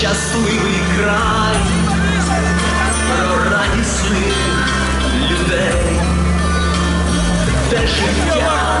щасливий край, про радісних людей, де життя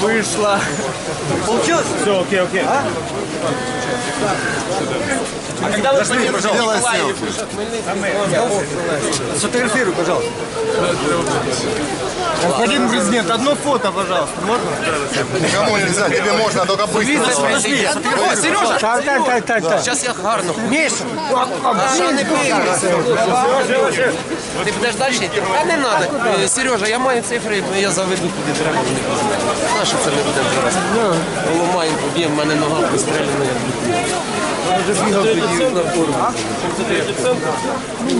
вышла. Получилось? Все, окей, окей. А когда вы Подожди, пожалуйста. Сфотографируй, пожалуйста. Господин президент, одно фото, пожалуйста, можно? Никому нельзя, тебе можно, только быстро. Подожди. Сережа! Так, так, так, так, так. Зараз я гарно. Миша! Що не пий? Ти будеш далі? Та не треба. Сережа, я маю цифри, я заведу куди треба. вони познають. На що це ми будемо зараз? Поламаємо, поб'ємо, в мене нога прострелена.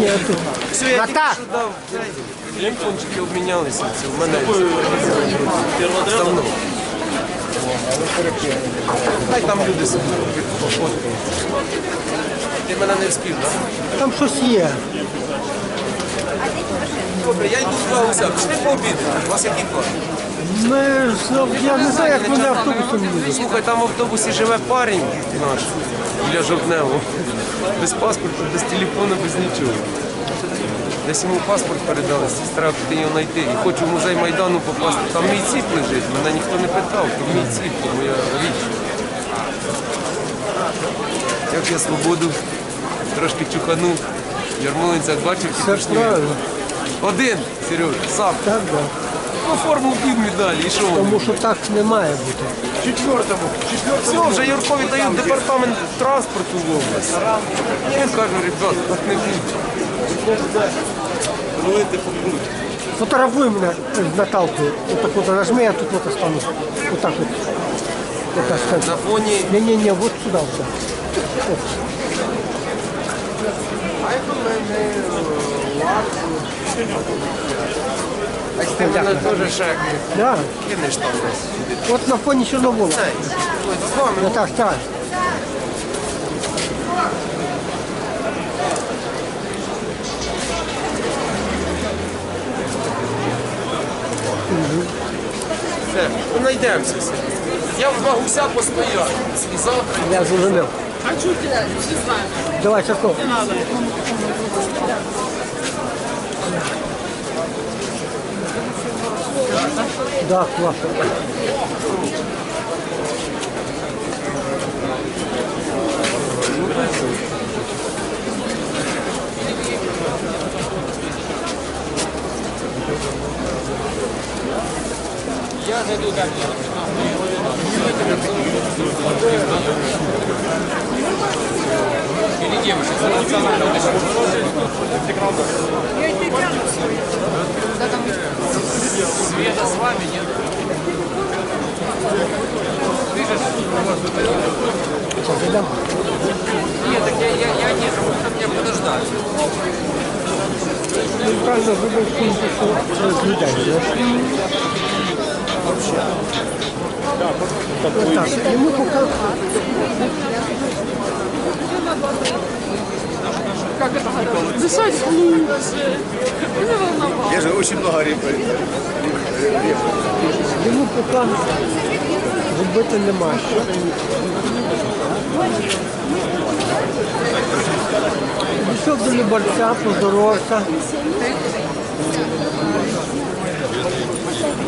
як Все, я тільки що дав. Телефончики обмінялися. Це в мене давно. Хай там люди собі. Ти мене не вспів, так? Там щось є. Добре, я йду два гуся. Пішли пообідати. У вас який план? Ми, ну, я не знаю, як вони автобусом їдуть. Слухай, там в автобусі живе парень наш біля Жовтневого. Без паспорту, без телефону, без нічого. Десь йому паспорт передали, треба піти його знайти. І хочу в музей Майдану попасти. Там мій ціп лежить, мене ніхто не питав, то мій ціп, то моя річ. Як я свободу трошки чуханув. Ярмолинця бачив, кіпішнює. Один, Сережа, сам. Так, да. Ну, форму вбив медалі, і що? Тому що так не має бути. Четвертому. Все, вже Юркові дають департамент транспорту в область. Я кажу, ребят, так не буде. Рулити покруть. Фотографуй мене з Наталкою. Отак от нажми, я тут вот останусь. Вот так вот. Вот так ставь. На фоні Не-не-не, вот сюда вот. Вот. ти мене теж ще Да. кинеш там десь. Вот на фоне Чорновола. Ой, з вами. Вот так, так. Все, ну знайдемося. Я в два гуся постояв. І завтра Я зрозумів. Давай, Сашко. Да, зайду дальше. Или девушек, за национальным Света с вами, нет? Слышишь? Нет, так я, я, я нет, можно мне подождать. Правильно, вы будете с людьми, да? так, и мы пока... Дышать глубже. Не волноваться. Я же очень много рыбы. Йому поки робити нема що. Пішов до Любарця,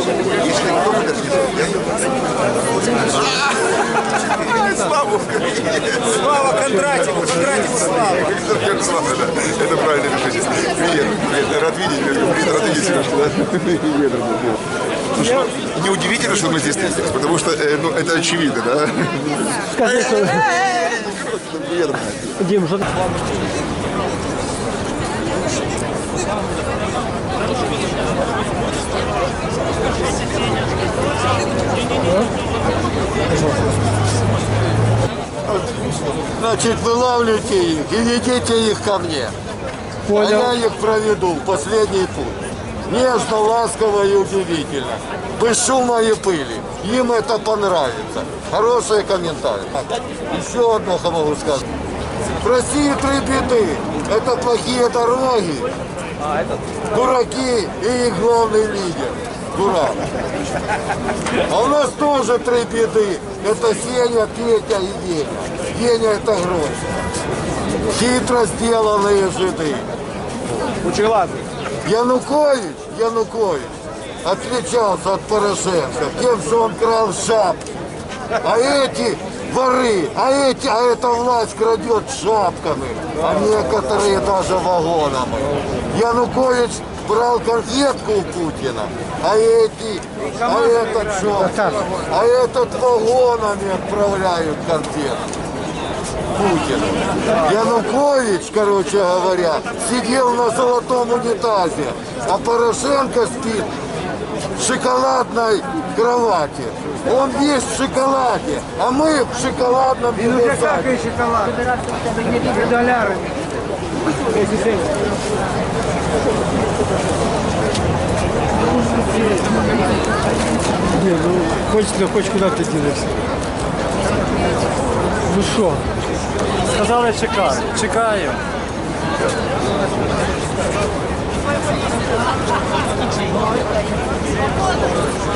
скажеш? Ми підійдемо. Слава Кондратьеву, Кондратьеву слава. Слава, да. Это правильно пишите. Привет, привет. Рад видеть, привет, рад видеть, Сережка, да? Привет, рад Ну что, Неудивительно, что мы здесь встретились, потому что э, ну, это очевидно, да? Скажи, що... Привет, Дім, що... Значит, вылавливайте их и ведите их ко мне. А Понял. я их проведу в последний путь. Нежно, ласково и удивительно. Без шума и пыли. Им это понравится. Хорошие комментарии. Еще одно могу сказать. В России три беды. Это плохие дороги, дураки и их главный лидер. Дурак. А у нас тоже три беды. Это Сеня, Петя и Веня. Веня это грозь. Хитро сделанные жиды. Янукович, Янукович отличался от Порошенко тем, что он крал шапки. А эти воры, а эти, а эта власть крадет шапками, а некоторые даже вагонами. Янукович брал конфетку у Путина, а эти, а этот что? А этот вагонами отправляют конфетку. Путин. Янукович, короче говоря, сидел на золотом унитазе, а Порошенко спит в шоколадной кровати. Он весь в шоколаде, а мы в шоколадном пилосаке. шоколад. Доляри. Ні, ну хоч не хоч куди ти ділишся. Ну що? Сказали чекати. Чекаю.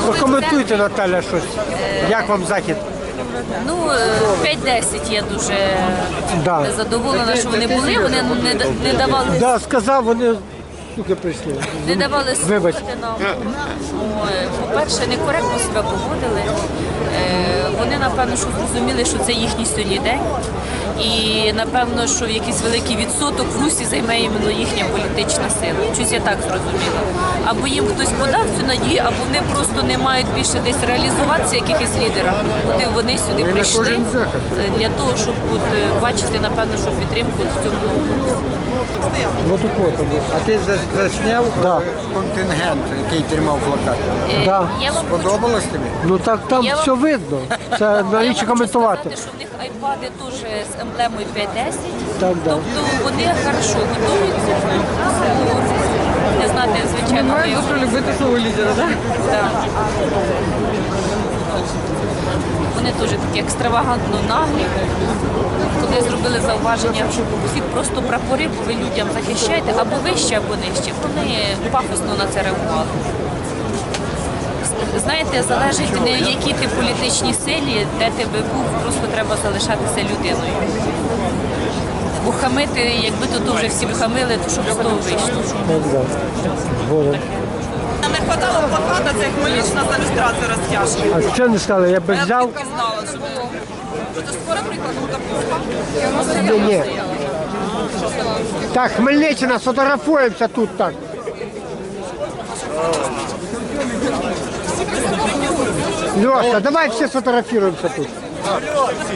Прокоментуйте, Наталя, щось. Як вам захід? Ну, е, 5-10 я дуже Да. задоволена, що вони були. Вони не, да- не давали Да, сказав, вони суки прийшли. не давали слухати нам. По-перше, некоректно себе поводили. Вони, напевно, що зрозуміли, що це їхній сьогодні день. І напевно, що якийсь великий відсоток в Русі займе іменно їхня політична сила. Щось я так зрозуміла. Або їм хтось подав цю надію, або вони просто не мають більше десь реалізуватися якихось лідерах. Куди вони сюди прийшли е, для того, щоб от, е, бачити, напевно, що підтримку в цьому. Ну вот он. А ти засняв Да. контингент, який тримав плакат. Е, Да. Я вам хочу Подобалось тобі? Ну так там Я вам- все видно. Це навіщо коментувати. сказати, що в них айпади теж з емблемою 510. Так, да. Тобто вони хорошо готуються. Не знати, звичайно, Мають дуже любити свого лідера, так? Да. Вони теж такі екстравагантно наглі. Коли зробили зауваження, що всі просто прапори, бо ви людям захищаєте або вище, або нижче. Вони пафосно на це реагували. Знаєте, залежить не які ти політичній силі, де ти би був, просто треба залишатися людиною. Бо хамити, якби тут вже всі б хамили, то щоб з того вийшло. Нам не хватало плаката, це Хмельниччина за люстрацію розтяжки. А що не сказали, я би взяв? знала, що було. Це скоро прикладу Ні, ні. Так, Хмельниччина, сфотографуємося тут так. Леша, давай все сфотографируемся тут.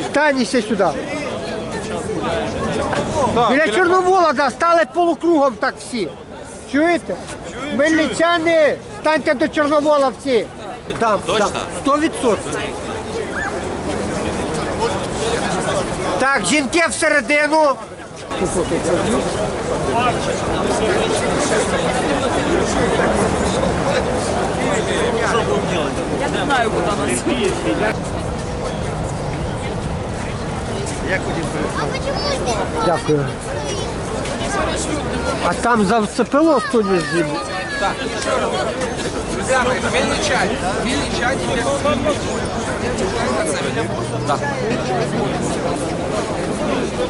Стань все сюда. Біля Чорноволода стали полукругом так всі. Чуєте? Хмельничани, станьте до Чорновола всі. Там, Точно? Сто відсотків. Так, жінки всередину. Я не знаю, куди нас. Дякую. А там завцепило студію зиму? Вільничать. Вільничать.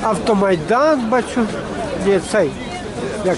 Автомайдан бачу. Ні, цей. Як?